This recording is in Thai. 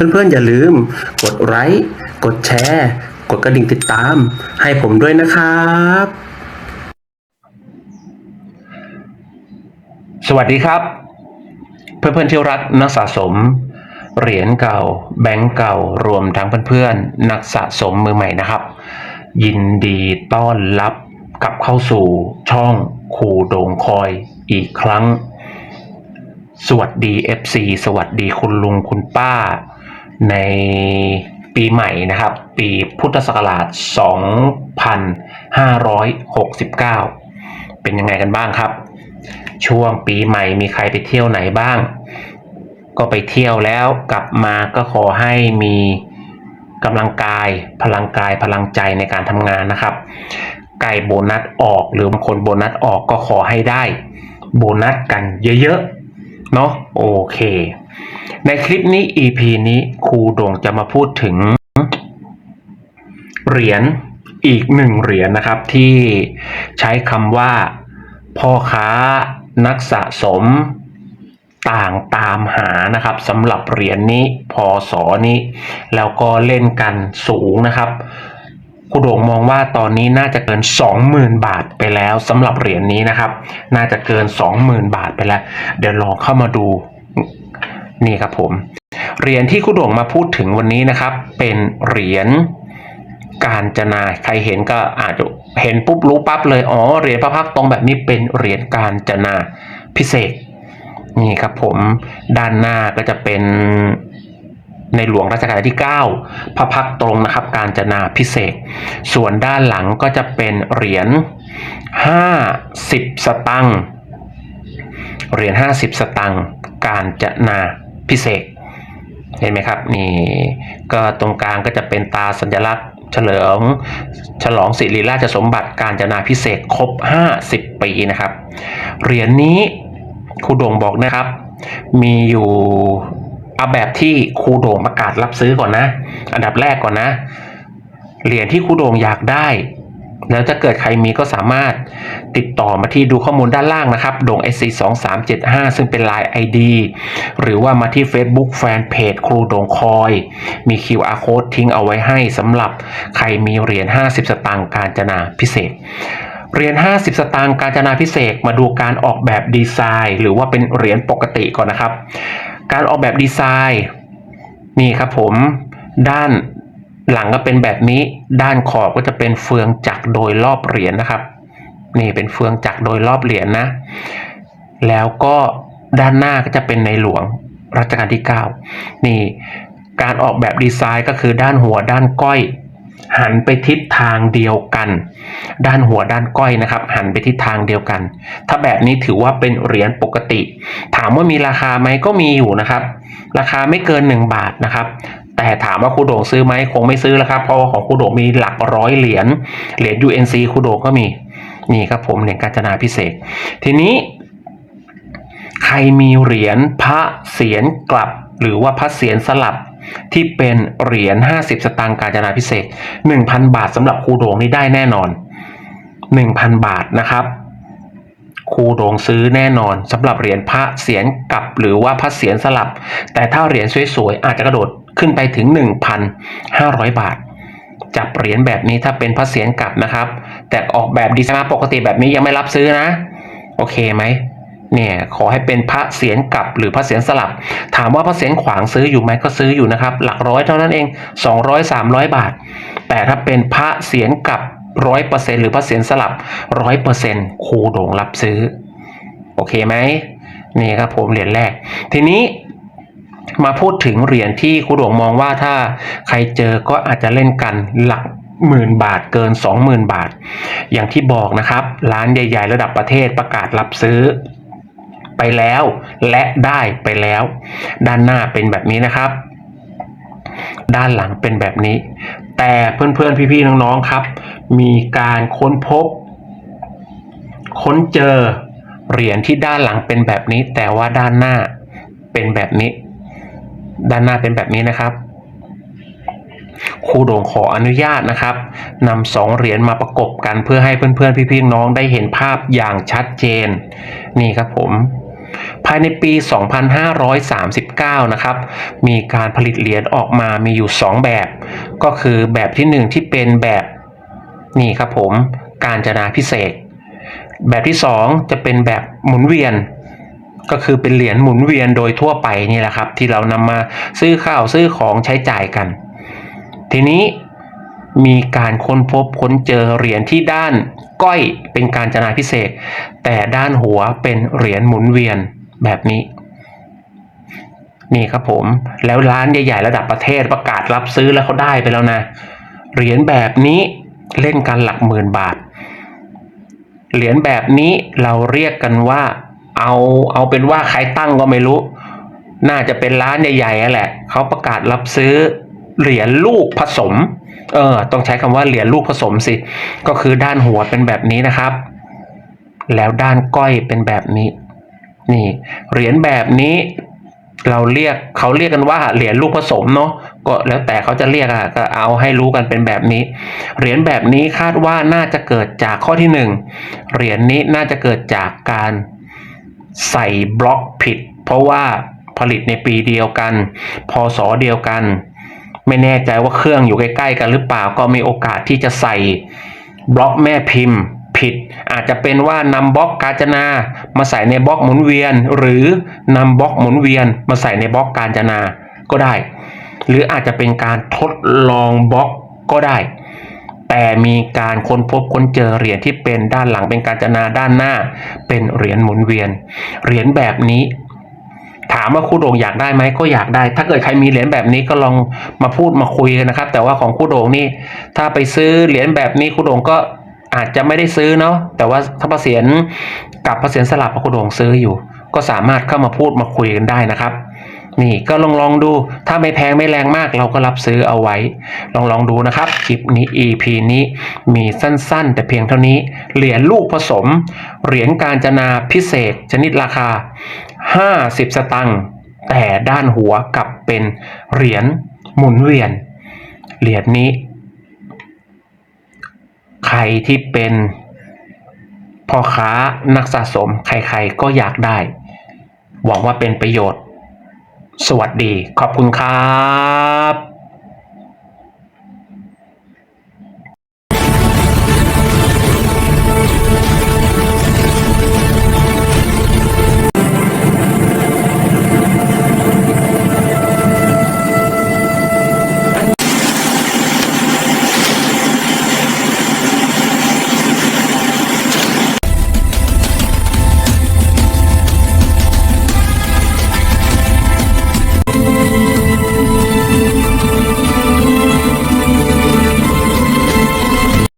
เพื่อนๆ อย่าลืม กดไลค์กดแชร์ กดกระดิ่งติดตาม ให้ผมด้วยนะครับ สวัสดีครับ เพื่อนๆที่รักนักสะสม เหรียญเก่า แบงก์เก่ารวมทั้งเพื่อนๆ นักสะสมมือใหม่นะครับ ยินดีต้อนรับกลับเข้าสู่ช่องคูโดงคอยอีกครั้งสวัสดี FC สวัสดีคุณลุงคุณป้า ในปีใหม่นะครับ ปีพุทธศักราช 2569 เป็นยังไงกันบ้างครับ ช่วงปีใหม่มีใครไปเที่ยวไหนบ้าง ก็ไปเที่ยวแล้วกลับมาก็ขอให้มีกำลังกายพลังกายพลังใจในการทำงานนะครับ ไก่โบนัสออกหรือบางคนโบนัสออกก็ขอให้ได้ โบนัสกันเยอะๆ เนาะโอเค ในคลิปนี้ EP นี้ครูโด่งจะมาพูดถึง เหรียญอีกหนึ่งเหรียญนะครับที่ใช้คำว่า พ่อค้านักสะสมต่างตามหานะครับสำหรับเหรียญนี้พศนี้ แล้วก็เล่นกันสูงนะครับครูโด่งมองว่าตอนนี้น่าจะเกิน 20,000 บาทไปแล้วสำหรับเหรียญนี้นะครับ น่าจะเกิน 20,000 บาทไปแล้ว เดี๋ยวลองเข้ามาดู นี่ครับผม เหรียญที่ครูโด่งมาพูดถึงวันนี้นะครับ เป็นเหรียญการจนาใครเห็นก็อาจจะเห็นปุ๊บรู้ปั๊บเลยอ๋อเหรียญพระพักตร์ตรงแบบนี้เป็นเหรียญการจนาพิเศษ นี่ครับผมด้านหน้าก็จะเป็นในหลวงรัชกาลที่ 9 พระพักตร์ตรงนะครับ การจนาพิเศษ ส่วนด้านหลังก็จะเป็นเหรียญ 50 สตังค์เหรียญ 50 สตังค์การจนา พิเศษ เห็นไหมครับ นี่ก็ตรงกลางก็จะเป็นตาสัญลักษณ์ เฉลิมฉลองสิริราชสมบัติการจนาพิเศษครบ 50 ปีนะครับ เหรียญนี้ครูโด่งบอกนะครับ มีอยู่เอาแบบที่ครูโด่งประกาศรับซื้อก่อนนะ อันดับแรกก่อนนะ เหรียญที่ครูโด่งอยากได้ แล้วถ้าเกิดใครมีก็สามารถติดต่อมาที่ดูข้อมูลด้านล่างนะครับโด่ง SC 2 3 7 5ซึ่งเป็น Line ID หรือว่ามาที่ Facebook Fanpage ครูโด่งคอย มี QR Code ทิ้งเอาไว้ให้สำหรับใครมีเหรียญ 50 สตางค์การจนาพิเศษเหรียญ50 สตางค์การจนาพิเศษมาดูการออกแบบดีไซน์ หรือว่าเป็นเหรียญปกติก่อนนะครับ การออกแบบดีไซน์ นี่ครับผมด้าน หลังก็เป็นแบบนี้ด้านขอบก็จะเป็นเฟืองจักรโดยรอบเหรียญนะครับ นี่เป็นเฟืองจักรโดยรอบเหรียญนะ แล้วก็ด้านหน้าก็จะเป็นในหลวงรัชกาลที่ 9 นี่การออกแบบดีไซน์ก็คือด้านหัวด้านก้อย หันไปทิศทางเดียวกัน ด้านหัวด้านก้อยนะครับ หันไปทิศทางเดียวกัน ถ้าแบบนี้ถือว่าเป็นเหรียญปกติ ถามว่ามีราคาไหมก็มีอยู่นะครับ ราคาไม่เกิน 1 บาทนะครับแต่ถามว่าคูโดงซื้อไหมคงไม่ซื้อแล้วครับ เพราะว่าของคูโดงมีหลักร้อยเหรียญเหรียญ UNC คูโดงก็มีนี่ครับผมเหรียญกาญจนาพิเศษ ทีนี้ ใครมีเหรียญพระเสียรกลับ หรือว่าพระเสียรสลับที่เป็นเหรียญ 50 สตางค์กาญจนาพิเศษ 1,000 บาทสำหรับครูโด่งนี่ได้แน่นอน 1,000 บาทนะครับครูโด่งซื้อแน่นอนสำหรับเหรียญพระเสียรกลับหรือว่าพระเสียรสลับ แต่ถ้าเหรียญสวยๆอาจจะกระโดด ขึ้นไปถึง 1,500 บาท จับเหรียญแบบนี้ถ้าเป็นพระเสียรกลับนะครับ แต่ออกแบบดีไซน์มาปกติแบบนี้ยังไม่รับซื้อนะ โอเคไหมเนี่ยขอให้เป็นพระเสียรกลับหรือพระเสียรสลับ ถามว่าพระเสียรขวางซื้ออยู่ไหมก็ซื้ออยู่นะครับ หลักร้อยเท่านั้นเอง 200 300 บาท แต่ถ้าเป็นพระเสียรกลับร้อยเปอร์เซ็นหรือพระเสียรสลับร้อยเปอร์เซ็นครูโด่งรับซื้อ โอเคไหมนี่ครับผมเหรียญแรก ทีนี้ มาพูดถึงเหรียญที่ครูโด่งมองว่าถ้าใครเจอก็อาจจะเล่นกันหลักหมื่นบาทเกิน 20,000 บาท อย่างที่บอกนะครับ ร้านใหญ่ ๆ ระดับประเทศประกาศรับซื้อไปแล้วและได้ไปแล้ว ด้านหน้าเป็นแบบนี้นะครับ ด้านหลังเป็นแบบนี้ แต่เพื่อนๆพี่ๆน้องๆครับ มีการค้นพบ ค้นเจอเหรียญที่ด้านหลังเป็นแบบนี้ แต่ว่าด้านหน้าเป็นแบบนี้ ด้านหน้าเป็นแบบนี้นะครับครูโด่งขออนุญาตนะครับนำสองเหรียญมาประกบกันเพื่อให้เพื่อนๆ พี่ๆน้องได้เห็นภาพอย่างชัดเจน นี่ครับผม ภายในปี 2539 นะครับ มีการผลิตเหรียญออกมามีอยู่ 2 แบบ ก็คือแบบที่ 1 ที่เป็นแบบ นี่ครับผม การจนาพิเศษ แบบที่ 2 จะเป็นแบบหมุนเวียน ก็คือเป็นเหรียญหมุนเวียนโดยทั่วไปนี่แหละครับ ที่เรานำมาซื้อข้าวซื้อของใช้จ่ายกัน ทีนี้มีการค้นพบค้นเจอเหรียญที่ด้านก้อยเป็นการจนาพิเศษ แต่ด้านหัวเป็นเหรียญหมุนเวียนแบบนี้ นี่ครับผม แล้วร้านใหญ่ๆระดับประเทศประกาศรับซื้อแล้วเขาได้ไปแล้วนะ เหรียญแบบนี้เล่นกันหลักหมื่นบาท เหรียญแบบนี้เราเรียกกันว่า เอาเอาเป็นว่าใครตั้งก็ไม่รู้ น่าจะเป็นร้านใหญ่ๆนั่นแหละเขาประกาศรับซื้อเหรียญลูกผสม เออ ต้องใช้คำว่าเหรียญลูกผสมสิ ก็คือด้านหัวเป็นแบบนี้นะครับ แล้วด้านก้อยเป็นแบบนี้ นี่ เหรียญแบบนี้ เราเรียกเขาเรียกกันว่าเหรียญลูกผสมเนาะ ก็แล้วแต่เขาจะเรียกอะก็เอาให้รู้กันเป็นแบบนี้ เหรียญแบบนี้คาดว่าน่าจะเกิดจากข้อที่หนึ่งเหรียญนี้น่าจะเกิดจากการ ใส่บล็อกผิด เพราะว่าผลิตในปีเดียวกัน พศเดียวกัน ไม่แน่ใจว่าเครื่องอยู่ใกล้ ๆ กันหรือเปล่าก็มีโอกาสที่จะใส่บล็อกแม่พิมพ์ผิด อาจจะเป็นว่านำบล็อกกาญจนา มาใส่ในบล็อกหมุนเวียน หรือนำบล็อกหมุนเวียน มาใส่ในบล็อกกาญจนาก็ได้ หรืออาจจะเป็นการทดลองบล็อกก็ได้ แต่มีการค้นพบค้นเจอเหรียญที่เป็นด้านหลังเป็นการจนาด้านหน้า เป็นเหรียญหมุนเวียน เหรียญแบบนี้ ถามว่าครูโด่งอยากได้ไหมก็อยากได้ ถ้าเกิดใครมีเหรียญแบบนี้ก็ลองมาพูดมาคุยกันนะครับ แต่ว่าของครูโด่งนี่ ถ้าไปซื้อเหรียญแบบนี้ครูโด่งก็อาจจะไม่ได้ซื้อเนาะแต่ว่าถ้าเปอร์เซ็นกับเปอร์เซ็นสลับครูโด่งซื้ออยู่ ก็สามารถเข้ามาพูดมาคุยกันได้นะครับ นี่ก็ลองลองดู ถ้าไม่แพงไม่แรงมากเราก็รับซื้อเอาไว้ ลองลองดูนะครับ คลิปนี้ EP นี้มีสั้นๆ แต่เพียงเท่านี้ เหรียญลูกผสม เหรียญการจนาพิเศษ ชนิดราคา 50 สตังค์แต่ด้านหัวกลับเป็นเหรียญหมุนเวียน เหรียญนี้ ใครที่เป็นพ่อค้านักสะสม ใครๆก็อยากได้ หวังว่าเป็นประโยชน์ สวัสดี ขอบคุณครับ